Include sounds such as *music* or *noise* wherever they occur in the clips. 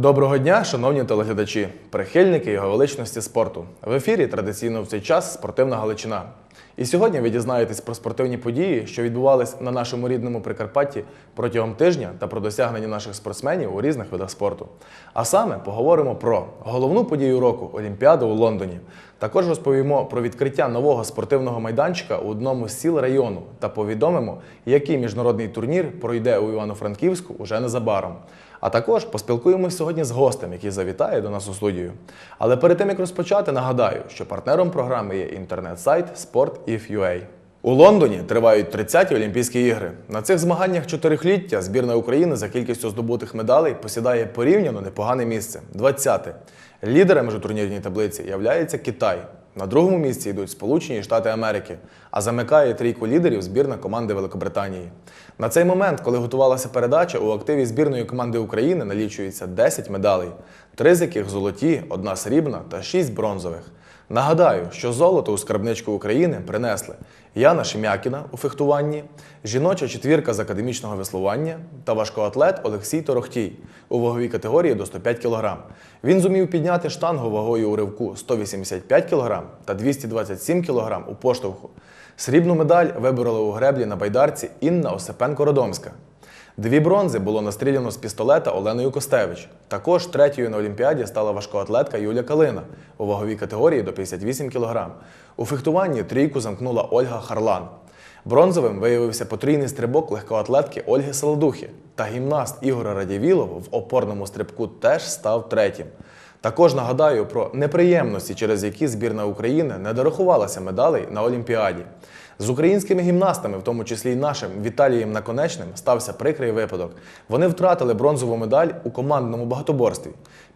Доброго дня, шановні телеглядачі, прихильники його величності спорту. В ефірі традиційно в цей час спортивна Галичина. І сьогодні ви дізнаєтесь про спортивні події, що відбувались на нашому рідному Прикарпатті протягом тижня та про досягнення наших спортсменів у різних видах спорту. А саме поговоримо про головну подію року Олімпіаду у Лондоні. Також розповімо про відкриття нового спортивного майданчика у одному з сіл району та повідомимо, який міжнародний турнір пройде у Івано-Франківську уже незабаром. А також поспілкуємося сьогодні з гостем, який завітає до нас у студію. Але перед тим як розпочати, нагадаю, що партнером програми є інтернет-сайт Sport.if.ua. У Лондоні тривають 30-ті Олімпійські ігри. На цих змаганнях чотирихліття збірна України за кількістю здобутих медалей посідає порівняно непогане місце 20-те. Лідерами ж у турнірній таблиці являється Китай. На другому місці йдуть Сполучені Штати Америки, а замикає трійку лідерів збірна команди Великобританії. На цей момент, коли готувалася передача, у активі збірної команди України налічується 10 медалей, три з яких золоті, одна срібна та шість бронзових. Нагадаю, що золото у скарбничку України принесли Яна Шем'якіна у фехтуванні, жіноча четвірка з академічного веслування та важкоатлет Олексій Торохтій у ваговій категорії до 105 кг. Він зумів підняти штангу вагою у ривку 185 кг та 227 кг у поштовху. Срібну медаль виборола у греблі на байдарці Інна Осипенко-Родомська. Дві бронзи було настріляно з пістолета Оленою Костевич. Також третьою на Олімпіаді стала важкоатлетка Юля Калина у ваговій категорії до 58 кг. У фехтуванні трійку замкнула Ольга Харлан. Бронзовим виявився потрійний стрибок легкоатлетки Ольги Солодухи, та гімнаст Ігора Радівілов в опорному стрибку теж став третім. Також нагадаю про неприємності, через які збірна України не дорахувалася медалей на Олімпіаді. З українськими гімнастами, в тому числі й нашим Віталієм Наконечним, стався прикрий випадок. Вони втратили бронзову медаль у командному багатоборстві.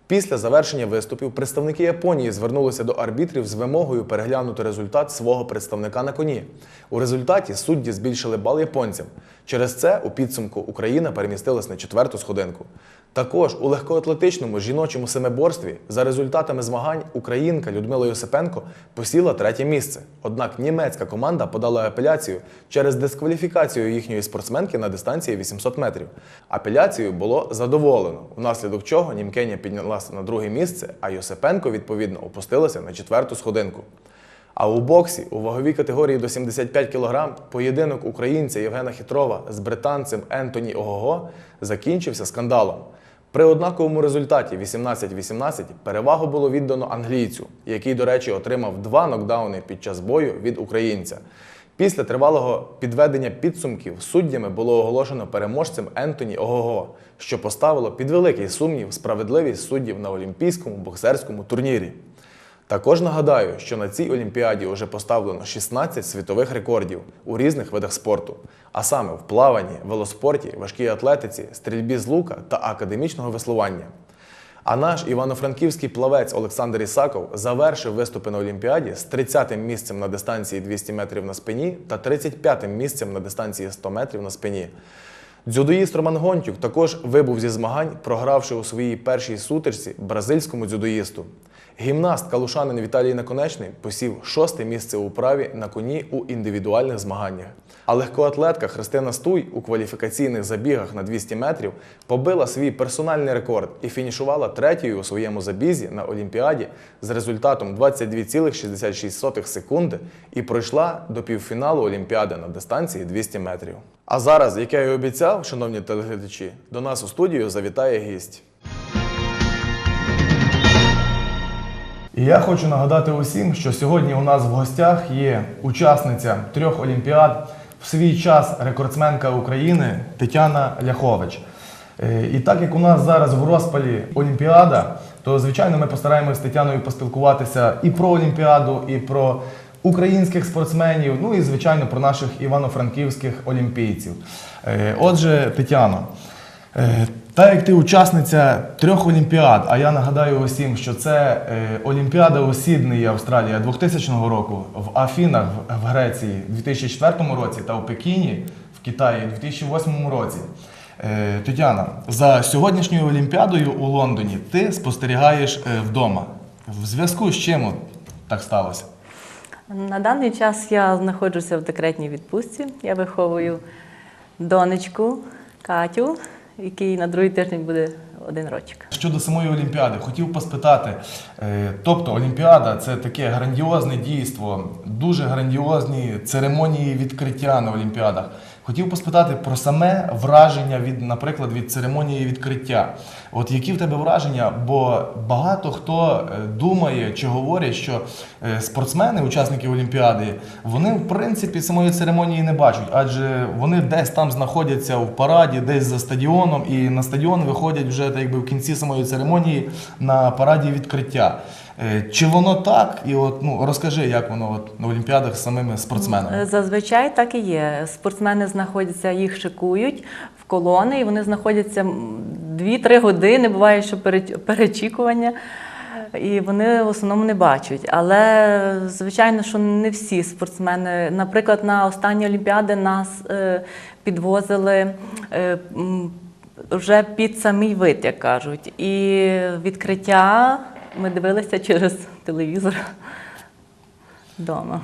Після завершення виступів представники Японії звернулися до арбітрів з вимогою переглянути результат свого представника на коні. У результаті судді збільшили бал японцям. Через це у підсумку Україна перемістилась на четверту сходинку. Також у легкоатлетичному жіночому семиборстві за результатами змагань українка Людмила Йосипенко посіла третє місце. Однак німецька команда подала апеляцію через дискваліфікацію їхньої спортсменки на дистанції 800 метрів. Апеляцію було задоволено, внаслідок чого німкеня піднялася на друге місце, а Йосипенко відповідно опустилася на четверту сходинку. А у боксі у ваговій категорії до 75 кг поєдинок українця Євгена Хитрова з британцем Ентоні Огого закінчився скандалом. При однаковому результаті 18-18 перевагу було віддано англійцю, який, до речі, отримав два нокдауни під час бою від українця. Після тривалого підведення підсумків суддями було оголошено переможцем Ентоні Огого, що поставило під великий сумнів справедливість суддів на Олімпійському боксерському турнірі. Також нагадаю, що на цій олімпіаді вже поставлено 16 світових рекордів у різних видах спорту, а саме в плаванні, велоспорті, важкій атлетиці, стрільбі з лука та академічного веслування. А наш івано-франківський плавець Олександр Ісаков завершив виступи на Олімпіаді з 30-тим місцем на дистанції 200 метрів на спині та 35-тим місцем на дистанції 100 метрів на спині. Дзюдоїст Роман Гонтюк також вибув зі змагань, програвши у своїй першій сутичці бразильському дзюдоїсту. Гімнаст калушанин Віталій Наконечний посів шосте місце у праві на коні у індивідуальних змаганнях. А легкоатлетка Христина Стуй у кваліфікаційних забігах на 200 метрів побила свій персональний рекорд і фінішувала третьою у своєму забізі на Олімпіаді з результатом 22,66 секунди і пройшла до півфіналу Олімпіади на дистанції 200 метрів. А зараз, як я і обіцяв, шановні телеглядачі, до нас у студію завітає гість. І я хочу нагадати усім, що сьогодні у нас в гостях є учасниця трьох олімпіад, в свій час рекордсменка України Тетяна Ляхович. Е, І так як у нас зараз в розпалі Олімпіада, то звичайно ми постараємось з Тетяною поспілкуватися і про Олімпіаду, і про українських спортсменів, ну і звичайно про наших івано-франківських олімпійців. Е, Отже, Тетяно, Е, Так як ти учасниця трьох олімпіад, а я нагадаю усім, що це е, Олімпіада у Сіднеї, Австралія 2000 року, в Афінах в- Греції у 2004 році та у Пекіні в Китаї у 2008 році. Е, Тетяна, за сьогоднішньою Олімпіадою у Лондоні ти спостерігаєш е, вдома. В зв'язку з чим так сталося? На даний час я знаходжуся в декретній відпустці. Я виховую донечку Катю, якій на другий тиждень буде один рочок. Щодо самої Олімпіади, хотів поспитати. е, Тобто, Олімпіада це таке грандіозне дійство, дуже грандіозні церемонії відкриття на Олімпіадах. Хотів поспитати про саме враження від, наприклад, від церемонії відкриття. От які в тебе враження? Бо багато хто е, думає чи говорять, що е, спортсмени, учасники Олімпіади, вони в принципі самої церемонії не бачать, адже вони десь там знаходяться в параді, десь за стадіоном, і на стадіон виходять вже так якби в кінці самої церемонії на параді відкриття. Е, Чи воно так? І от ну розкажи, як воно от на Олімпіадах з самими спортсменами. Зазвичай так і є. Спортсмени знаходяться, їх шикують в колони, і вони знаходяться м, 2-3 години, буває, що переч- перечікування. І вони в основному не бачать. Але звичайно, що не всі спортсмени. Наприклад, на останні Олімпіади нас е, підвозили е, вже під самий вид, як кажуть. І відкриття ми дивилися через телевізор вдома.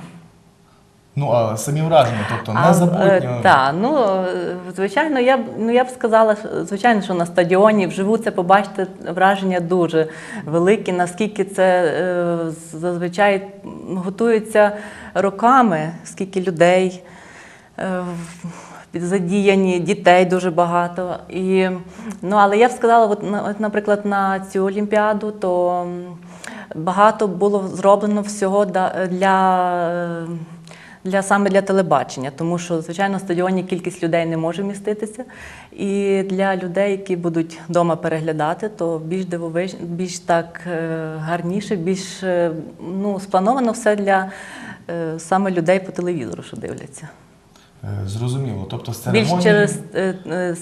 Ну а самі враження, тобто А, незабутньо. Так, ну е, звичайно, я б ну я б сказала, що, звичайно, що на стадіоні вживу це побачити враження дуже великі, наскільки це е, зазвичай готується роками, скільки людей. е, Задіяні дітей дуже багато. І, ну, але я б сказала, от, от, наприклад, на цю Олімпіаду, то багато було зроблено всього для, е, для саме для телебачення, тому що, звичайно, на стадіоні кількість людей не може вміститися. І для людей, які будуть вдома переглядати, то більш дивовиж, більш так е, гарніше, більш е, ну, сплановано все для е, саме людей по телевізору, що дивляться. Зрозуміло. Тобто з Більш через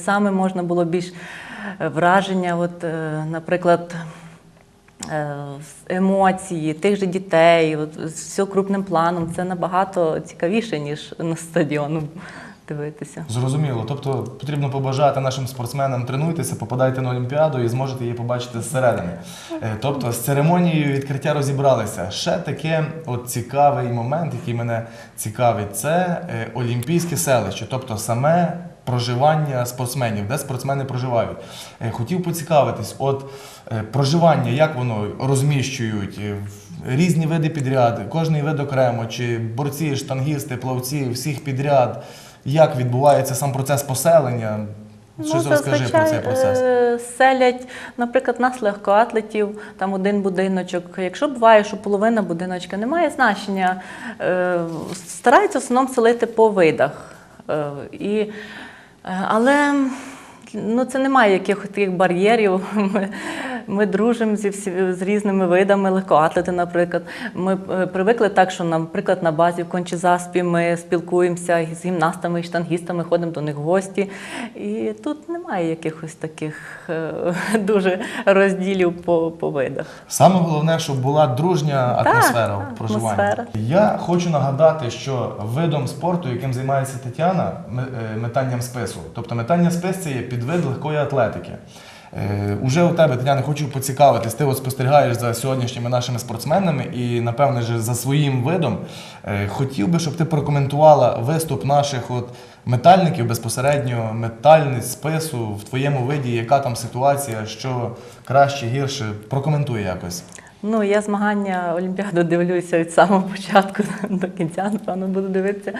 саме можна було більш враження, от, наприклад, емоції тих же дітей, от, все крупним планом. Це набагато цікавіше, ніж на стадіону дивитися. Зрозуміло. Тобто потрібно побажати нашим спортсменам тренуйтеся, попадайте на Олімпіаду і зможете її побачити зсередини. Е, Тобто з церемонією відкриття розібралися. Ще таке от цікавий момент, який мене цікавить, це е, Олімпійське селище, тобто саме проживання спортсменів, де спортсмени проживають. Е, Хотів поцікавитись, от е, проживання, як воно розміщують. е, Різні види підряд, кожний вид окремо, чи борці, штангісти, плавці, всіх підряд. Як відбувається сам процес поселення? Щось розкажи про цей процес. селять, наприклад, нас легкоатлетів, там один будиночок. Якщо буває, що половина будиночка не має значення, стараються в основному селити по видах. І, але ну, це немає якихось таких бар'єрів. Ми дружимо зі всі, з різними видами легкоатлети, наприклад. Ми е, привикли так, що, наприклад, на базі в Кончезаспі ми спілкуємося з гімнастами і штангістами, ходимо до них в гості. І тут немає якихось таких е, *laughs* дуже розділів по, по видах. Саме головне, щоб була дружня атмосфера так, в проживанні. атмосфера. Я хочу нагадати, що видом спорту, яким займається Тетяна, е, метанням спису. Тобто метання спис це є підвид легкої атлетики. Е, Уже у тебе, Тетяна, хочу поцікавитись. Ти от спостерігаєш за сьогоднішніми нашими спортсменами і, напевне, ж за своїм видом. Е, Хотів би, щоб ти прокоментувала виступ наших от метальників безпосередньо, метальниць спису в твоєму виді, яка там ситуація, що краще, гірше. Прокоментуй якось. Ну, я змагання Олімпіаду дивлюся від самого *laughs* початку до кінця, напевно, буду дивитися.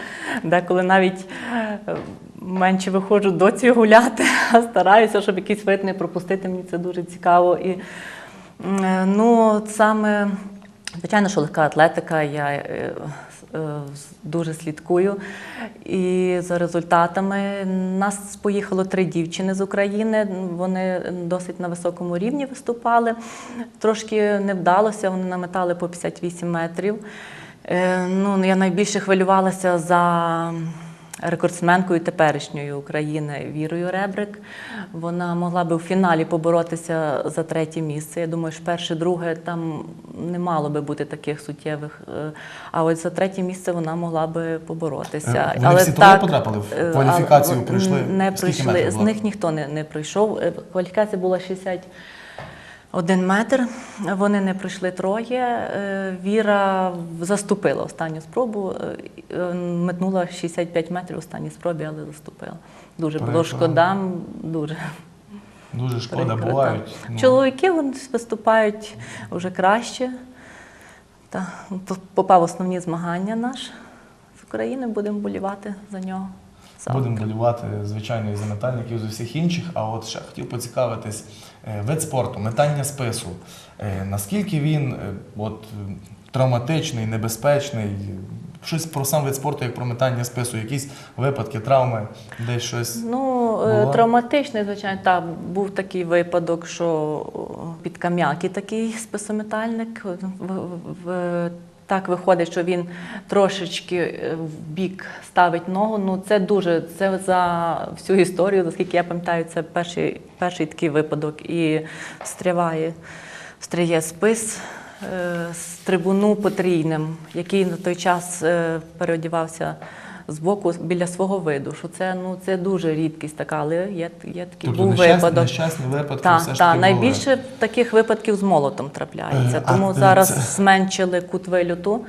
Деколи навіть е, менше виходжу до цього гуляти, *laughs* а стараюся, щоб якийсь вид не пропустити. Мені це дуже цікаво. І е, ну, саме, звичайно, що легка атлетика, я е, е, дуже слідкую. І за результатами нас поїхало три дівчини з України. Вони досить на високому рівні виступали. Трошки не вдалося, вони наметали по 58 метрів. Ну, я найбільше хвилювалася за рекордсменкою теперішньої України Вірою Ребрик. Вона могла би в фіналі поборотися за третє місце. Я думаю, що перше, друге там не мало би бути таких суттєвих. е, А от за третє місце вона могла би поборотися. Е, вони всі туди потрапили? В е, кваліфікацію але прийшли? Не метрів З них ніхто не, не пройшов. Е, Кваліфікація була 60 один метр. Вони не пройшли троє. Е, Віра заступила останню спробу, е, е, метнула 65 метрів в останній спробі, але заступила. Дуже було шкода, дуже. Дуже шкода, бувають. ну, Чоловіки вони виступають вже краще. Та, попав основні змагання наш з України, будемо болівати за нього. Завтра. Будемо болівати, звичайно, і за метальників, і з усіх інших. А от ще хотів поцікавитись, вид спорту, метання спису. Е, Наскільки він е, от, е, травматичний, небезпечний? Щось про сам вид спорту, як про метання спису, якісь випадки, травми, десь щось. Ну, е, Була? травматичний, звичайно, так, був такий випадок, що під кам'яки такий списометальник. В, так виходить, що він трошечки е, в бік ставить ногу. Ну, це дуже, це за всю історію, наскільки я пам'ятаю, це перший, перший такий випадок. І встряває, встряє спис е, з трибуну потрійним, який на той час е, переодівався з боку біля свого виду. Що це, ну, це дуже рідкість така, але є, є такий Тобто був нещасні, випадок. нещасні випадки Так, все ж так, таки були. найбільше таких випадків з молотом трапляється. Е, а, Тому зараз це- зменшили кут вильоту,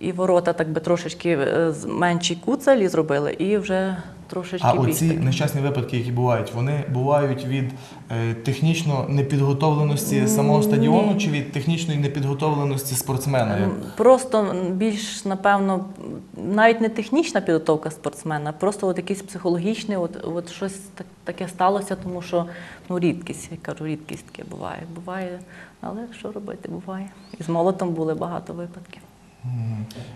і ворота так би трошечки менші куцелі зробили, і вже трошечки А оці такі. нещасні випадки, які бувають, вони бувають від е, технічно непідготовленості самого стадіону чи від технічної непідготовленості спортсмена? Як... Просто більш, напевно, навіть не технічна підготовка спортсмена, просто от якийсь психологічний, от, от щось так- таке сталося, тому що ну, рідкість, я кажу, рідкість таке буває. Буває, але що робити, буває. І з молотом були багато випадків.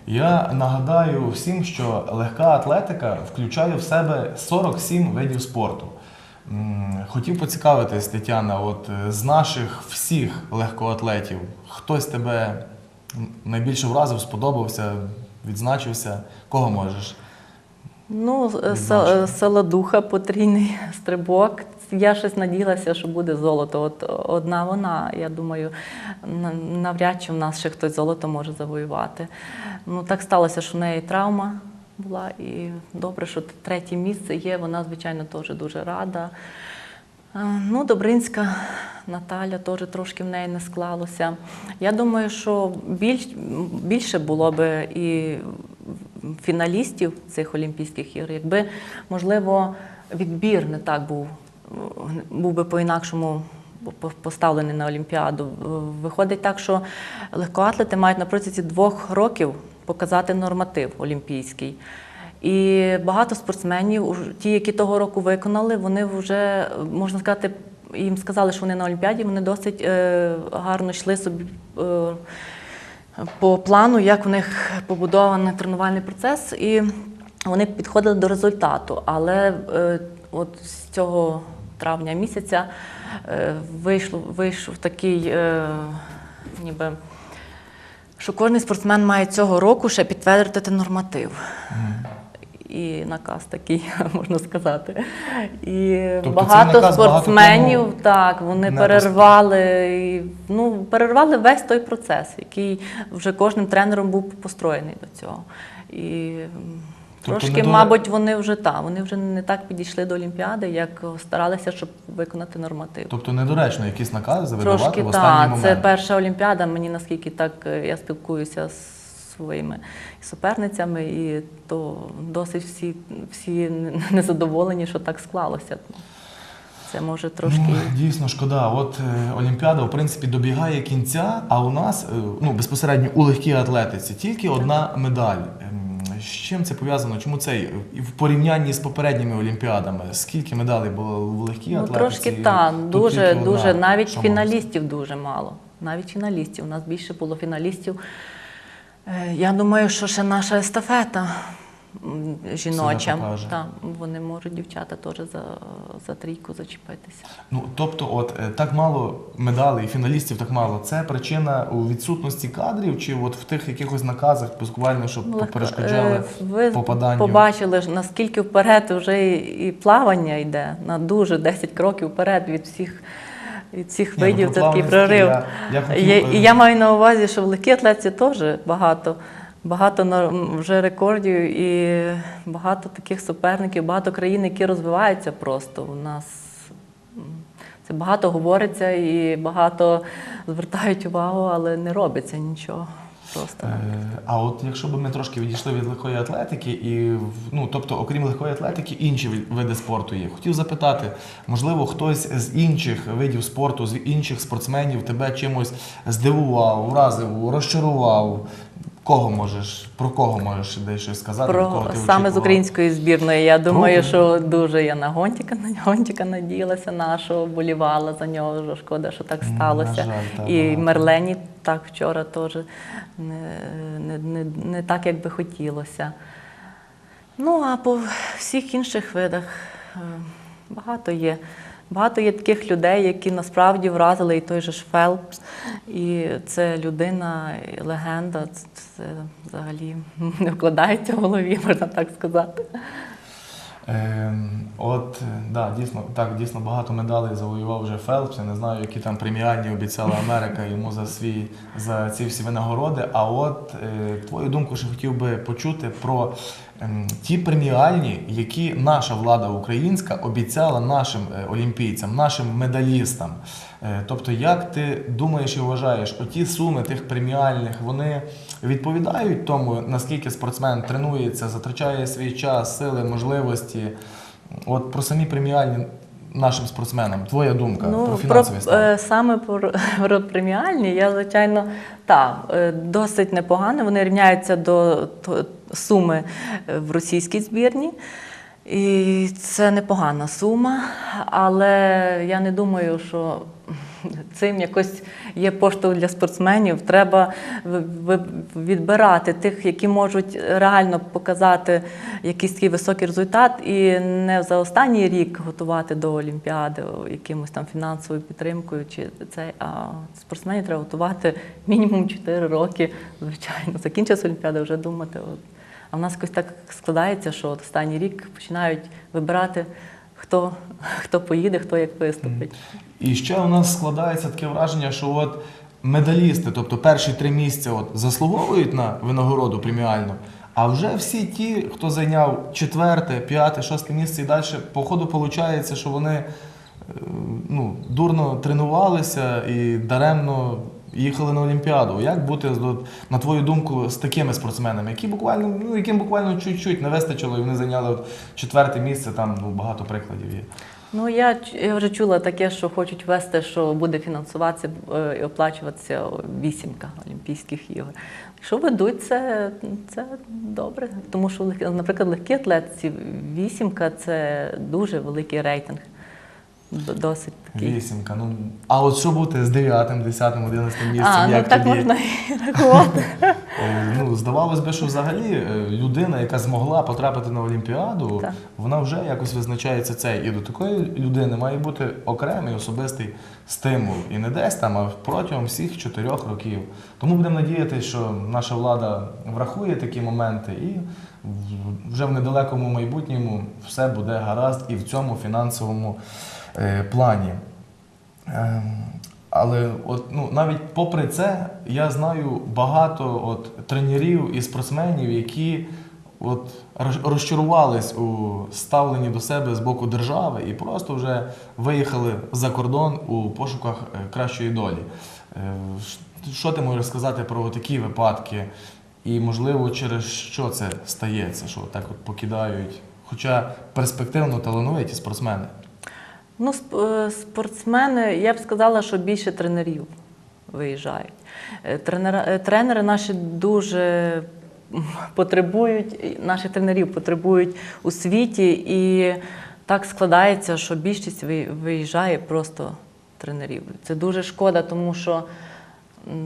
Я нагадаю всім, що легка атлетика включає в себе 47 видів спорту. Хотів поцікавитись, Тетяна, от е, з наших всіх легкоатлетів, хтось тебе найбільше вразив, сподобався, відзначився? Кого можеш? Ну, з- Відзначити. с- потрійний стрибок. Я щось надіялася, що буде золото. От одна вона, я думаю, навряд чи в нас ще хтось золото може завоювати. Ну, так сталося, що в неї травма була, і добре, що третє місце є. Вона, звичайно, теж дуже рада. Ну, Добринська Наталя теж трошки в неї не склалося. Я думаю, що більш, більше було би і фіналістів цих Олімпійських ігор, якби, можливо, відбір не так був, був би по-інакшому поставлений на Олімпіаду. Виходить так, що легкоатлети мають на протязі двох років показати норматив олімпійський. І багато спортсменів, ті, які того року виконали, вони вже, можна сказати, їм сказали, що вони на Олімпіаді, вони досить е, гарно йшли собі. Е, по плану, як у них побудований тренувальний процес, і вони підходили до результату. Але е, от з цього травня місяця е, вийшло, вийшов такий, е, ніби. Що кожен спортсмен має цього року ще підтвердити норматив. І наказ такий, *laughs* можна сказати. І Тобто багато багато спортсменів, кому так, вони перервали, і, ну, перервали весь той процес, який вже кожним тренером був построєний до цього. І Тобто трошки, мабуть, вони вже та, вони вже не так підійшли до Олімпіади, як старалися, щоб виконати норматив. Тобто недоречно якісь накази видавати Трошки в останній так. момент. Це перша Олімпіада. Мені наскільки так е, я спілкуюся з своїми суперницями, і то досить всі, всі *laughs* незадоволені, що так склалося. Це може трошки. Ну, дійсно шкода. От е, Олімпіада, в принципі, добігає кінця, а у нас е, ну, безпосередньо у легкій атлетиці тільки одна медаль. З чим це пов'язано? Чому цей І в порівнянні з попередніми олімпіадами? Скільки медалей було в легкій Ну, атлетиці? трошки так, дуже, тільки дуже, дуже. Навіть Шамовці. фіналістів дуже мало. Навіть фіналістів. У нас більше було фіналістів. Е, Я думаю, що ще наша естафета жіноча. Та, вони можуть дівчата теж за, за трійку зачепитися. Ну, тобто, от е, так мало медалей, фіналістів так мало. Це причина у відсутності кадрів, чи от в тих якихось наказах буквально, щоб Ну, перешкоджали е, Ви попаданню? побачили ж, наскільки вперед вже і, плавання йде на дуже 10 кроків вперед від всіх. Від Ні, ну, видів це такий прорив. я- я хотів, і я маю на увазі, що в легкій атлетці теж багато, багато вже рекордів і багато таких суперників, багато країн, які розвиваються просто. У нас це багато говориться і багато звертають увагу, але не робиться нічого. просто. Е, А от якщо б ми трошки відійшли від легкої атлетики, і ну тобто, окрім легкої атлетики, інші види спорту є. Хотів запитати, можливо, хтось з інших видів спорту, з інших спортсменів тебе чимось здивував, вразив, розчарував. Кого можеш, про кого можеш десь щось сказати? від кого Про ти саме з української збірної. Я думаю, Круто. що дуже я на Гонтіка, *laughs* на Гонтіка надіялася нашого, болівала за нього. Вже шкода, що так сталося. на жаль, так, І багато. Мерлені так вчора теж не, не, не, не так, як би хотілося. Ну, а по всіх інших видах е, багато є. Багато є таких людей, які насправді вразили і той же ж Фелпс. І це людина, і легенда. Це, це взагалі не вкладається в голові, можна так сказати. Ем, от, е, да, дійсно, так, дійсно багато медалей завоював вже Фелпс. Я не знаю, які там преміальні обіцяла Америка йому за свій за ці всі винагороди. А от е, твою думку, ще хотів би почути про ті преміальні, які наша влада українська обіцяла нашим е, олімпійцям, нашим медалістам. Е, тобто, як ти думаєш і вважаєш, оті суми тих преміальних вони відповідають тому, наскільки спортсмен тренується, затрачає свій час, сили, можливості. От про самі преміальні нашим спортсменам, твоя думка про про, фінансовий стан. е, саме про, *laughs* про преміальні, я, звичайно, так, досить непогано. Вони рівняються до суми е, в російській збірні. І це непогана сума, але я не думаю, що цим якось є поштовх для спортсменів. Треба відбирати тих, які можуть реально показати якийсь такий високий результат, і не за останній рік готувати до Олімпіади якимось там фінансовою підтримкою. Чи це а спортсменів треба готувати мінімум 4 роки. Звичайно, закінчиться Олімпіада, вже думати. А в нас якось так складається, що от останній рік починають вибирати, хто, хто поїде, хто як виступить. І ще у нас складається таке враження, що от медалісти, тобто перші три місця, от заслуговують на винагороду преміальну. А вже всі ті, хто зайняв четверте, п'яте, шосте місце і далі, по ходу виходить, що вони е, ну, дурно тренувалися і даремно їхали на Олімпіаду. Як бути, на твою думку, з такими спортсменами, які буквально, ну, яким буквально чуть-чуть не вистачило, і вони зайняли от четверте місце, там ну, багато прикладів є. Ну, я, я вже чула таке, що хочуть ввести, що буде фінансуватися е, і оплачуватися вісімка Олімпійських ігор. Якщо ведуть, це, це добре. Тому що, наприклад, легкі атлетиці вісімка це дуже великий рейтинг. Досить такий. Вісімка. Ну, а от що бути з дев'ятим, десятим, одинадцятим місцем? А, ну як так тоді? можна і *laughs* рахувати. Е, Ну, здавалось би, що взагалі е, людина, яка змогла потрапити на Олімпіаду, Так. вона вже якось визначається цей. І до такої людини має бути окремий особистий стимул. І не десь там, а протягом всіх чотирьох років. Тому будемо надіятися, що наша влада врахує такі моменти і вже в недалекому майбутньому все буде гаразд і в цьому фінансовому е, плані. Ем, Але от, ну, навіть попри це, я знаю багато от, тренерів і спортсменів, які от, розчарувались у ставленні до себе з боку держави і просто вже виїхали за кордон у пошуках е, кращої долі. Е, Що ти можеш сказати про такі випадки? І, можливо, через що це стається, що так от покидають, хоча перспективно талановиті спортсмени. Ну, е, спортсмени, я б сказала, що більше тренерів виїжджають. Е, е, тренери наші дуже потребують, і наших тренерів потребують у світі, і так складається, що більшість ви- виїжджає просто тренерів. Це дуже шкода, тому що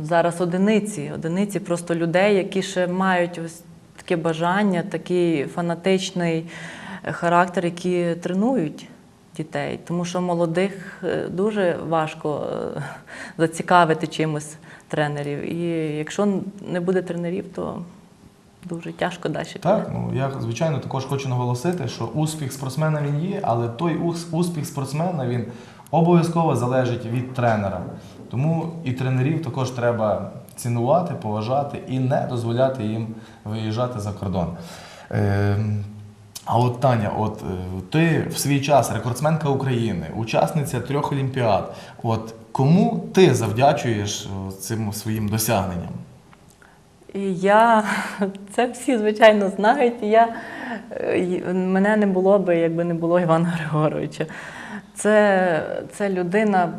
зараз одиниці, одиниці просто людей, які ще мають ось таке бажання, такий фанатичний е, характер, які тренують дітей. Тому що молодих е, дуже важко е, зацікавити чимось тренерів. І якщо не буде тренерів, то дуже тяжко далі. Так, ну я звичайно також хочу наголосити, що успіх спортсмена він є, але той успіх спортсмена він обов'язково залежить від тренера. Тому і тренерів також треба цінувати, поважати і не дозволяти їм виїжджати за кордон. Ем, А от Таня, от е, ти в свій час рекордсменка України, учасниця трьох олімпіад. От кому ти завдячуєш е, цим своїм досягненням? Я *laughs* це всі звичайно знають. Я е, мене не було би, якби не було Івана Григоровича. Це, це людина,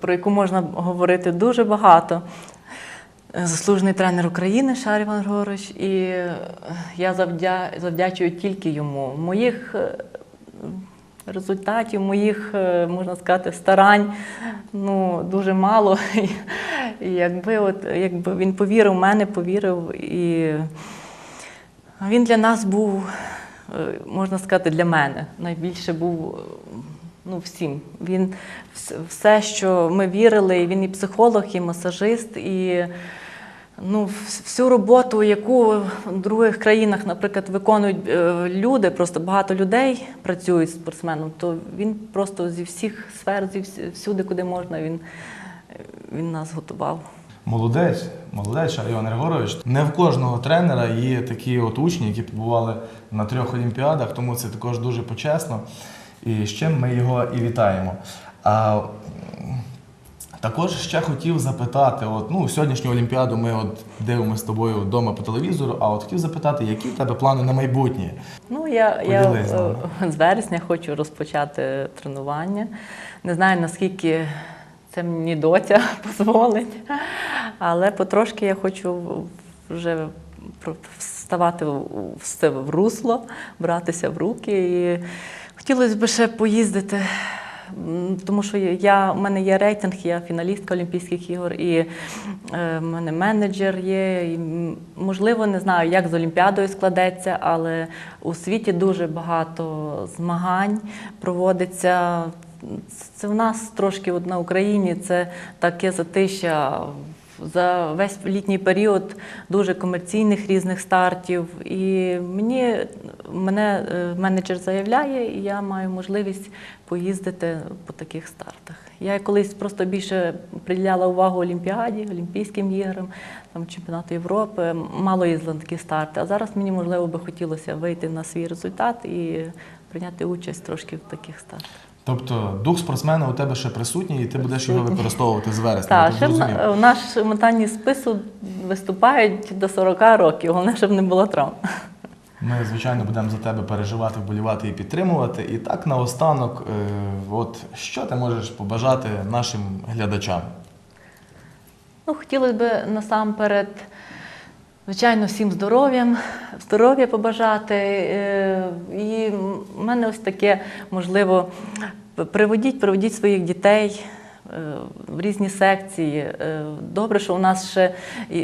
про яку можна говорити дуже багато. Заслужений тренер України Шар Іван Григорович, і я завдя, завдячую тільки йому. Моїх е, результатів, моїх, е, можна сказати, старань ну, дуже мало. *laughs* І, якби, от, якби він повірив мене, повірив, і він для нас був, е, можна сказати, для мене. Найбільше був ну, всім. Він все, що ми вірили, він і психолог, і масажист, і ну, всю роботу, яку в других країнах, наприклад, виконують е, люди, просто багато людей працюють спортсменом, то він просто зі всіх сфер, зі вс- всюди, куди можна, він, він нас готував. Молодець, молодець, Іван Григорович. Не в кожного тренера є такі от учні, які побували на трьох олімпіадах, тому це також дуже почесно. І з чим ми його і вітаємо. А також ще хотів запитати: от, ну, сьогоднішню олімпіаду ми от дивимося з тобою вдома по телевізору, а от хотів запитати, які в тебе плани на майбутнє? Ну, я, я Поділись е, з вересня хочу розпочати тренування. Не знаю, наскільки це мені доця *laughs* дозволить, але потрошки я хочу вже вставати в, в, в русло, братися в руки. І хотілося б ще поїздити. Тому що я, у мене є рейтинг, я фіналістка Олімпійських ігор, і е, в мене менеджер є. І, можливо, не знаю, як з Олімпіадою складеться, але у світі дуже багато змагань проводиться. Це в нас трошки от на Україні це таке затища. За весь літній період дуже комерційних різних стартів. І мені мене е, менеджер заявляє, і я маю можливість поїздити по таких стартах. Я колись просто більше приділяла увагу Олімпіаді, Олімпійським іграм, там чемпіонату Європи, мало їздила на такі старти. А зараз мені можливо би хотілося вийти на свій результат і прийняти участь трошки в таких стартах. Тобто дух спортсмена у тебе ще присутній, і ти будеш його використовувати з вересня. Так, ще в наш метанні спису виступають до 40 років, головне, щоб не було травм. Ми, звичайно, будемо за тебе переживати, вболівати і підтримувати. І так, наостанок, е, от що ти можеш побажати нашим глядачам? Ну, хотілося б насамперед, звичайно, всім здоров'ям, здоров'я побажати. Е, І в мене ось таке, можливо, приводіть, приводіть своїх дітей. е, В різні секції. Е, Добре, що у нас ще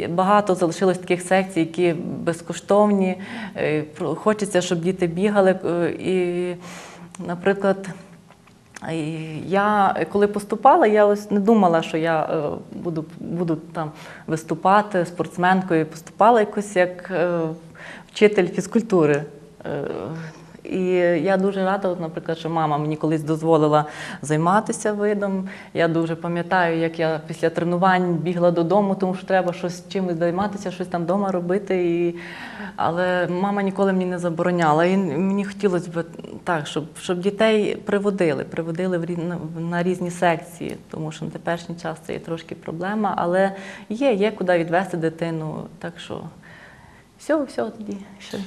багато залишилось таких секцій, які безкоштовні. Хочеться, щоб діти бігали. І, наприклад, Я коли поступала, я ось не думала, що я е, буду, буду там виступати спортсменкою. Поступала якось як е, вчитель фізкультури. І я дуже рада, от, наприклад, що мама мені колись дозволила займатися видом. Я дуже пам'ятаю, як я після тренувань бігла додому, тому що треба щось чимось займатися, щось там вдома робити. І... Але мама ніколи мені не забороняла. І мені хотілося б так, щоб, щоб дітей приводили, приводили в рі- на- на різні секції, тому що на теперішній час це є трошки проблема, але є, є куди відвести дитину. Так що все, все тоді ще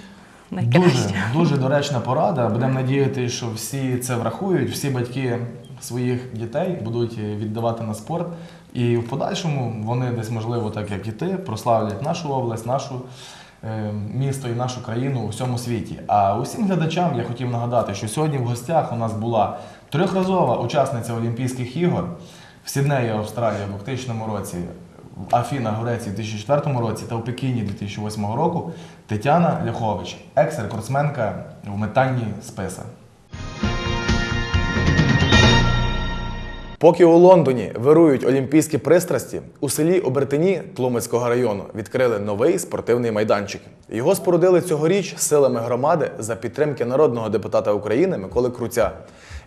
найкраще. Дуже, дуже доречна порада. Будемо надіятися, що всі це врахують, всі батьки своїх дітей будуть віддавати на спорт. І в подальшому вони десь, можливо, так як і ти, прославлять нашу область, нашу е, місто і нашу країну у всьому світі. А усім глядачам я хотів нагадати, що сьогодні в гостях у нас була трьохразова учасниця Олімпійських ігор в Сіднеї, Австралії в 2000 році, в Афінах, Греції в 2004 році та в Пекіні 2008 року Тетяна Ляхович, екс-рекордсменка в метанні списа. Поки у Лондоні вирують олімпійські пристрасті, у селі Обертині Тлумацького району відкрили новий спортивний майданчик. Його спорудили цьогоріч силами громади за підтримки народного депутата України Миколи Круця.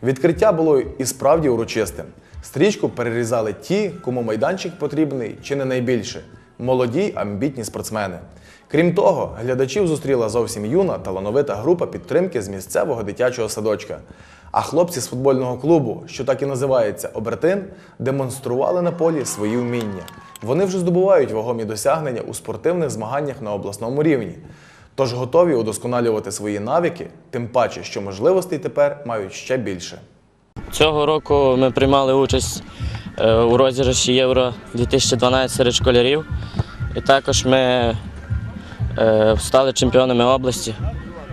Відкриття було і справді урочистим. Стрічку перерізали ті, кому майданчик потрібний чи не найбільше молоді амбітні спортсмени. Крім того, глядачів зустріла зовсім юна талановита група підтримки з місцевого дитячого садочка. А хлопці з футбольного клубу, що так і називається Обертин, демонстрували на полі свої вміння. Вони вже здобувають вагомі досягнення у спортивних змаганнях на обласному рівні. Тож готові удосконалювати свої навики, тим паче, що можливостей тепер мають ще більше. Цього року ми приймали участь е, у розіграші Євро 2012 серед школярів. І також ми е, стали чемпіонами області.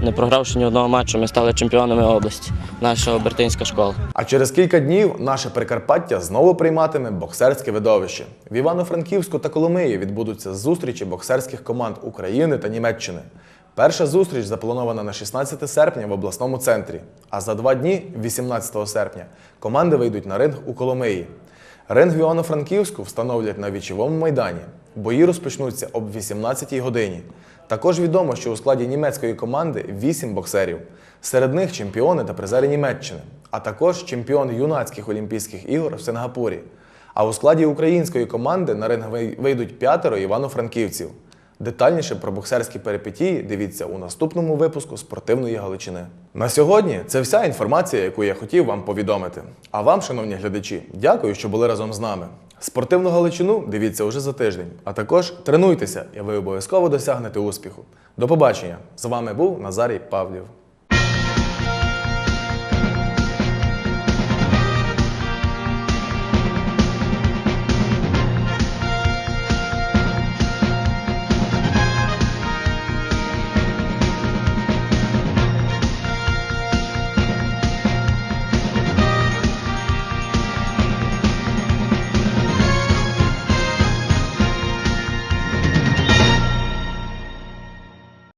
Не програвши ні одного матчу, ми стали чемпіонами області, наша обертинська школа. А через кілька днів наше Прикарпаття знову прийматиме боксерське видовище. В Івано-Франківську та Коломиї відбудуться зустрічі боксерських команд України та Німеччини. Перша зустріч запланована на 16 серпня в обласному центрі. А за два дні, 18 серпня, команди вийдуть на ринг у Коломиї. Ринг в Івано-Франківську встановлять на вічовому майдані. Бої розпочнуться об 18 годині. Також відомо, що у складі німецької команди 8 боксерів. Серед них чемпіони та призери Німеччини, а також чемпіон юнацьких Олімпійських ігор в Сингапурі. А у складі української команди на ринг вийдуть п'ятеро івано-франківців. Детальніше про боксерські перипетії дивіться у наступному випуску спортивної Галичини. На сьогодні це вся інформація, яку я хотів вам повідомити. А вам, шановні глядачі, дякую, що були разом з нами. Спортивну Галичину дивіться уже за тиждень, а також тренуйтеся, і ви обов'язково досягнете успіху. До побачення! З вами був Назарій Павлів.